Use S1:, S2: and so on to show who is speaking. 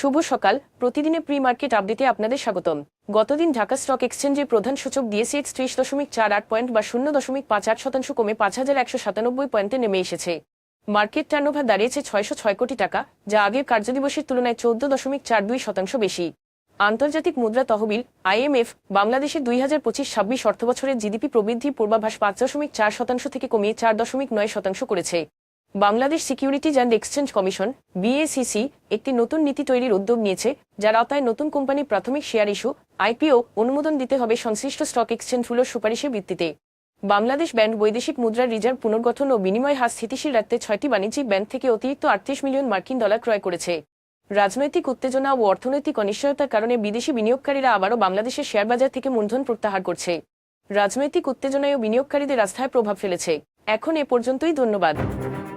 S1: শুভ সকাল প্রতিদিনে pre market আপডেটে আপনাদের স্বাগতম গতদিন ঢাকা স্টক এক্সচেঞ্জে প্রধান সূচক ডিএসএক্স ত্রিশ দশমিক চার আট পয়েন্ট বা শূন্য দশমিক পাঁচ আট শতাংশ কমে পাঁচ হাজার একশো সাতানব্বই পয়েন্টে নেমে এসেছে মার্কেট টার্নওভার দাঁড়িয়েছে ছয়শো ছয় কোটি টাকা যা আগের কার্যদিবসের তুলনায় চৌদ্দ দশমিক চার দুই শতাংশ বেশি আন্তর্জাতিক মুদ্রা তহবিল আইএমএফ বাংলাদেশে দুই হাজার পঁচিশ ছাব্বিশ অর্থবছরের জিডিপি প্রবৃদ্ধি পূর্বাভাস পাঁচ দশমিক চার শতাংশ থেকে কমিয়ে চার দশমিক নয় শতাংশ করেছে Bangladesh securities and exchange commission BSEC একটি নতুন নীতি তৈরির উদ্যোগ নিয়েছে যার আওতায় নতুন কোম্পানির প্রাথমিক শেয়ার ইস্যু আইপিও অনুমোদন দিতে হবে সংশ্লিষ্ট স্টক এক্সচেঞ্জগুলোর সুপারিশের ভিত্তিতে বাংলাদেশ ব্যাংক বৈদেশিক মুদ্রার রিজার্ভ পুনর্গঠন ও বিনিময় হার স্থিতিশীল রাখতে ছয়টি বাণিজ্যিক ব্যাংক থেকে অতিরিক্ত আটত্রিশ মিলিয়ন মার্কিন ডলার ক্রয় করেছে রাজনৈতিক উত্তেজনা ও অর্থনৈতিক অনিশ্চয়তার কারণে বিদেশি বিনিয়োগকারীরা আবারও বাংলাদেশের শেয়ার বাজার থেকে মূলধন প্রত্যাহার করছে রাজনৈতিক উত্তেজনায় ও বিনিয়োগকারীদের আস্থায় প্রভাব ফেলেছে এখন এ পর্যন্তই ধন্যবাদ